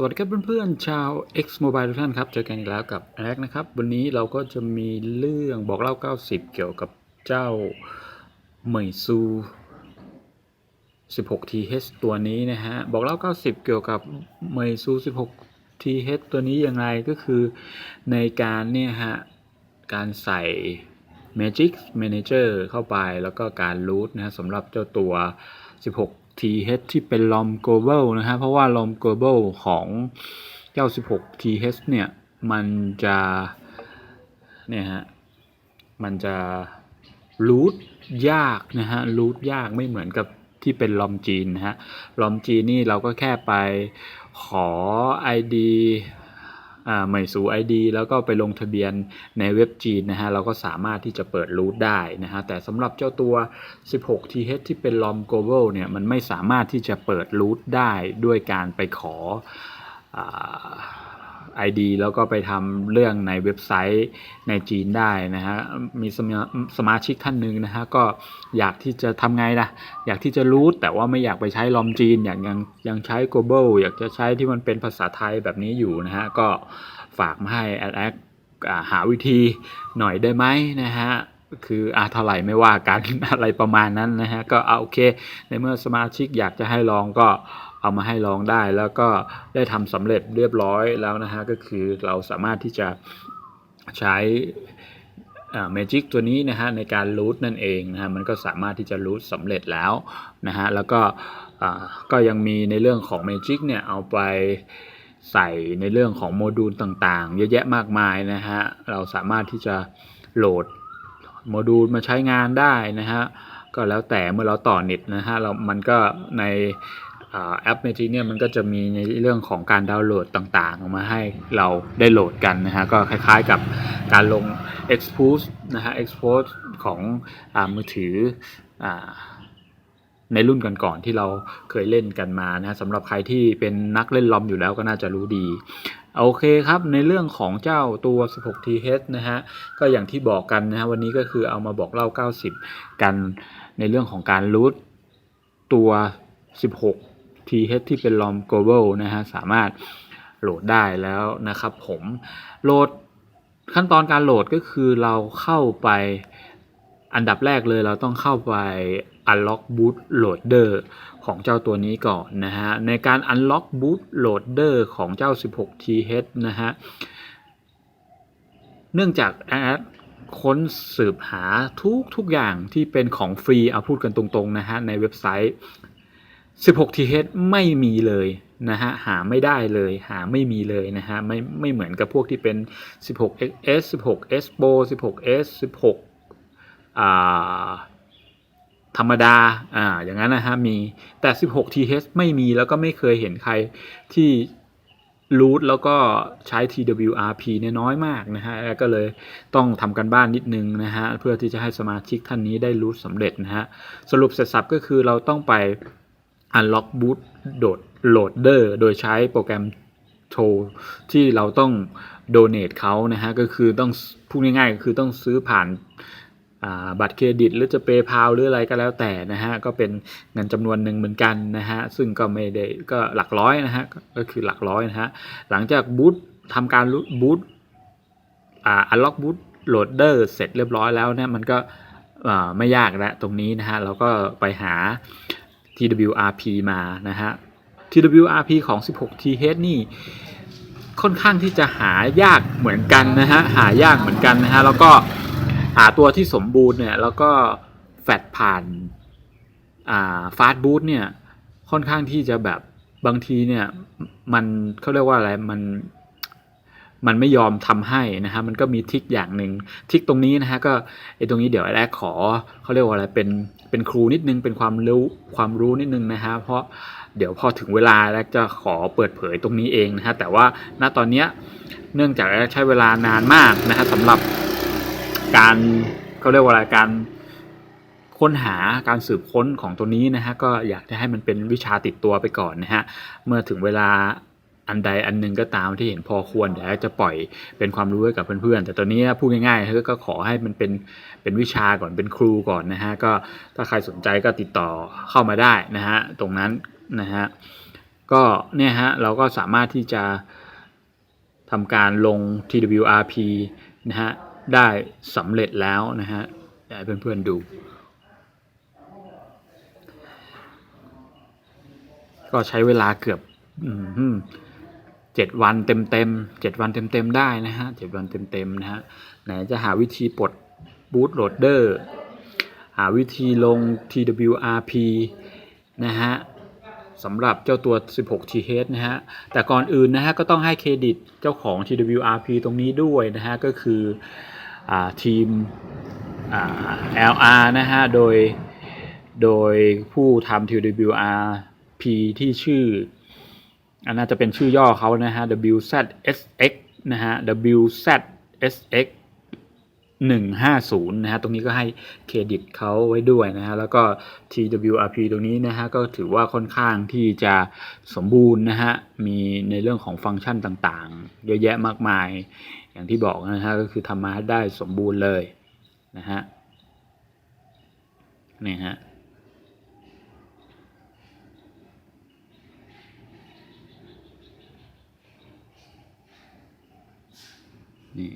สวัสดีครับเพื่อนๆชาว X Mobile ทุกท่านครับ เจอกันอีกแล้วกับแอคนะครับ วันนี้เราก็จะมีเรื่องบอกเล่า 90 เกี่ยวกับเจ้าเหมยซู 16TH ตัวนี้นะฮะ บอกเล่า 90 เกี่ยวกับเหมยซู 16TH ตัวนี้ยังไงก็คือในการเนี่ยฮะ การใส่ Magic Manager เข้าไปแล้วก็การรูทนะฮะสำหรับเจ้าตัว 16 TH ที่เป็น LOM Global นะฮะ เพราะว่า LOM Global ของเจ้า16 TH เนี่ย มันจะ เนี่ยฮะ มันจะรูทยากนะฮะรูทยากไม่เหมือนกับที่เป็นลอมจีนนะฮะลอมจีนนี่เราก็แค่ไปขอ ID อ่าใหม่สู่ ID แล้วก็ไปลงทะเบียนในเว็บจีนนะฮะเราก็สามารถที่จะเปิดรูทได้นะฮะแต่สำหรับเจ้าตัว 16 TH ที่เป็น LOM Global เนี่ยมันไม่สามารถที่จะเปิดรูทได้ด้วยการไปขออ ID แล้วก็ไปทำเรื่องในเว็บไซต์ในจีนได้นะฮะ มีสมาชิกท่านหนึ่งนะฮะก็อยากที่จะทำไงล่ะอยากที่จะรูทแต่ว่าไม่อยากไปใช้ลอมจีน อยากยังยังใช้ global อยากจะใช้ที่มันเป็นภาษาไทยแบบนี้อยู่นะฮะ ก็ฝากมาให้แอดแอคหาวิธีหน่อยได้ไหมนะฮะคืออาเท่าไหร่ไม่ว่ากันอะไรประมาณนั้นนะฮะก็เอาโอเค ในเมื่อสมาชิกอยากจะให้ลองก็ เอามาให้ลองได้แล้วก็ได้ทำสำเร็จเรียบร้อยแล้วนะฮะก็คือเราสามารถที่จะใช้เมจิกตัวนี้นะฮะในการรูทนั่นเองนะฮะมันก็สามารถที่จะรูทสำเร็จแล้วนะฮะแล้วก็ก็ยังมีในเรื่องของ Magic เนี่ยเอาไปใส่ในเรื่องของโมดูลต่างๆ เยอะแยะมากมายนะฮะเราสามารถที่จะโหลดโมดูลมาใช้งานได้นะฮะก็แล้วแต่เมื่อเราต่อเน็ตนะฮะเรามันก็ใน แอป Magic เนี่ยมันก็จะมีในเรื่องของการดาวน์โหลดต่างๆออกมาให้เราได้โหลดกันนะฮะก็คล้ายๆกับการลง expose นะฮะ expose ของอมือถืออในรุ่นก่อนๆที่เราเคยเล่นกันมานะสำหรับใครที่เป็นนักเล่นลอมอยู่แล้วก็น่าจะรู้ดี โอเคครับในเรื่องของเจ้าตัว 16TH นะฮะก็อย่างที่บอกกันนะฮะวันนี้ก็คือเอามาบอกเล่า 90 กันในเรื่องของการรูทตัว 16 th ที่เป็น LOM Global นะฮะสามารถโหลดได้แล้วนะครับผมโหลดขั้นตอนการโหลดก็คือเราเข้าไปอันดับแรกเลยเราต้องเข้าไป unlock boot loader ของเจ้าตัวนี้ก่อนนะฮะในการ unlock boot loader ของเจ้า 16th นะฮะเนื่องจากแอดค้นสืบหาทุกทุกอย่างที่เป็นของฟรีเอาพูดกันตรงๆนะฮะในเว็บไซต์ 16th ไม่มีเลยนะฮะหาไม่ได้เลยหาไม่มีเลยนะฮะไม่ไม่เหมือนกับพวกที่เป็น 16s 16s Pro 16s 16อ่าธรรมดาอ่าอย่างนั้นนะฮะมีแต่ 16TH ไม่มีแล้วก็ไม่เคยเห็นใครที่รูทแล้วก็ใช้ TWRP เนี่ยน้อยมากนะฮะก็เลยต้องทำกันบ้านนิดนึงนะฮะเพื่อที่จะให้สมาชิกท่านนี้ได้รูทสำเร็จนะฮะสรุปเสร็จสับก็คือเราต้องไป unlock boot loader โดยใช้โปรแกรมโชว์ที่เราต้อง donate เขานะฮะก็คือต้องพูดง่ายๆก็คือต้องซื้อผ่านบัตรเครดิต หรือจะเปย์พาวหรืออะไรก็แล้วแต่นะฮะก็เป็นเงินจำนวนหนึ่งเหมือนกันนะฮะซึ่งก็ไม่ได้ก็หลักร้อยนะฮะก็คือหลักร้อยนะฮะหลังจากบูตทำการบูตอันล็อกบูตโหลดเดอร์เสร็จเรียบร้อยแล้วเนี่ยมันก็ไม่ยากแล้วตรงนี้นะฮะเราก็ไปหา TWRP มานะฮะ TWRP ของ 16TH นี่ค่อนข้างที่จะหายากเหมือนกันนะฮะ หายากเหมือนกันนะฮะ แล้วก็หาตัวที่สมบูรณ์เนี่ย แล้วก็แฟดผ่านอ่าฟาสต์บูทเนี่ย ค่อนข้างที่จะแบบบางทีเนี่ย มันเขาเรียกว่าอะไรมัน มันไม่ยอมทำให้นะฮะมันก็มีทิกอย่างหนึ่งทิกตรงนี้นะฮะก็ไอ้ตรงนี้เดี๋ยวแรกขอเขาเรียกว่าอะไรเป็นเป็นครูนิดนึงเป็นความรู้ความรู้นิดนึงนะฮะเพราะเดี๋ยวพอถึงเวลาแล้วจะขอเปิดเผยตรงนี้เองนะฮะแต่ว่าณตอนเนี้ยเนื่องจากใช้เวลานานมากนะฮะสำหรับการเขาเรียกว่าอะไรการค้นหาการสืบค้นของตัวนี้นะฮะก็อยากจะให้มันเป็นวิชาติดตัวไปก่อนนะฮะเมื่อถึงเวลา อันใดอันหนึ่งก็ตามที่เห็นพอควรเดี๋ยวจะปล่อยเป็นความรู้ให้กับเพื่อนๆ แต่ตอนนี้พูดง่ายๆก็ขอให้มันเป็นเป็นวิชาก่อนเป็นครูก่อนนะฮะก็ถ้าใครสนใจก็ติดต่อเข้ามาได้นะฮะตรงนั้นนะฮะก็เนี่ยฮะเราก็สามารถที่จะทำการลง TWRP นะฮะได้สำเร็จแล้วนะฮะอยากให้เพื่อนๆดู ก็ใช้เวลาเกือบ เจ็ดวันเต็มเต็มๆเจ็ดวันเต็มเต็มๆได้นะฮะเจ็ดวันเต็มเต็มๆนะฮะไหนจะหาวิธีปลดบูตโหลดเดอร์หาวิธีลง TWRP นะฮะสำหรับเจ้าตัว 16TH นะฮะ แต่ก่อนอื่นนะฮะก็ต้องให้เครดิตเจ้าของ TWRP ตรงนี้ด้วยนะฮะ ก็คืออทีม LR นะฮะ โดย โดยผู้ทำ TWRP ที่ชื่อ อันน่าจะเป็นชื่อย่อเขานะฮะ WZSX นะฮะ WZSX 150 นะฮะ ตรงนี้ก็ให้เครดิตเขาไว้ด้วยนะฮะ แล้วก็ TWRP ตรงนี้นะฮะ ก็ถือว่าค่อนข้างที่จะสมบูรณ์นะฮะ มีในเรื่องของฟังก์ชันต่างๆ เยอะแยะมากมาย อย่างที่บอกนะฮะ ก็คือทำมาได้สมบูรณ์เลยนะฮะ นี่ฮะ นี่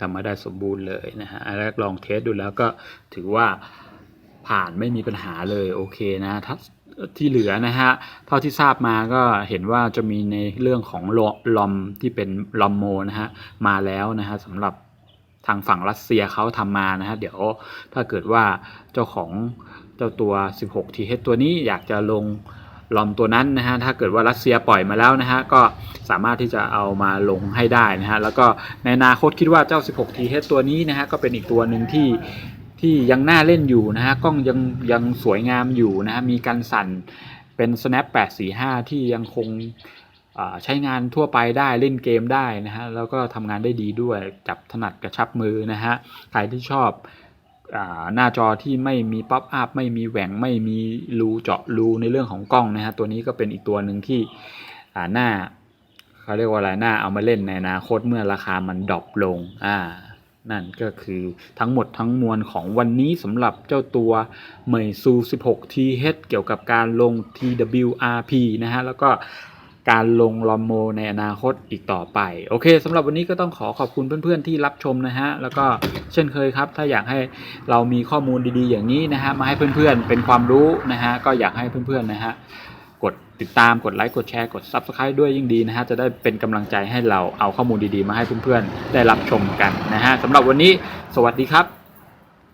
ทำมาได้สมบูรณ์เลยนะฮะแรกลองเทสดูแล้วก็ถือว่าผ่านไม่มีปัญหาเลยโอเคนะถ้าที่เหลือนะฮะเท่าที่ทราบมาก็เห็นว่าจะมีในเรื่องของลอมที่เป็นลอมโมนะฮะมาแล้วนะฮะสำหรับทางฝั่งรัสเซียเขาทำมานะฮะเดี๋ยวถ้าเกิดว่าเจ้าของเจ้าตัว 16 TH ตัวนี้อยากจะลง ลอมตัวนั้นนะฮะถ้าเกิดว่ารัสเซียปล่อยมาแล้วนะฮะก็สามารถที่จะเอามาลงให้ได้นะฮะแล้วก็ในอนาคตคิดว่าเจ้า 16 TH ตัวนี้นะฮะก็เป็นอีกตัวหนึ่งที่ที่ยังน่าเล่นอยู่นะฮะกล้องยังยังสวยงามอยู่นะฮะมีการสั่นเป็น snap 845 ที่ยังคงใช้งานทั่วไปได้เล่นเกมได้นะฮะแล้วก็ทำงานได้ดีด้วยจับถนัดกระชับมือนะฮะใครที่ชอบ หน้าจอที่ไม่มีป๊อปอัพไม่มีแหว่งไม่มีรูเจาะรูในเรื่องของกล้องนะฮะตัวนี้ก็เป็นอีกตัวหนึ่งที่หน้าเขาเรียกว่าอะไรหน้าเอามาเล่นในอนาคตเมื่อราคามันดรอปลงอ่านั่นก็คือทั้งหมดทั้งมวลของวันนี้สำหรับเจ้าตัวเมยซู 16TH เกี่ยวกับการลง TWRP นะฮะ แล้วก็ การลงลอมโมในอนาคตอีกต่อไป โอเคสำหรับวันนี้ก็ต้องขอขอบคุณเพื่อนๆที่รับชมนะฮะ แล้วก็เช่นเคยครับ ถ้าอยากให้เรามีข้อมูลดีๆอย่างนี้นะฮะ มาให้เพื่อนๆเป็นความรู้นะฮะ ก็อยากให้เพื่อนๆนะฮะ กดติดตามกดไลค์กดแชร์กด Subscribe ด้วยยิ่งดีนะฮะ จะได้เป็นกำลังใจให้เราเอาข้อมูลดีๆ มาให้เพื่อนๆได้รับชมกันนะฮะสำหรับวันนี้ สวัสดีครับ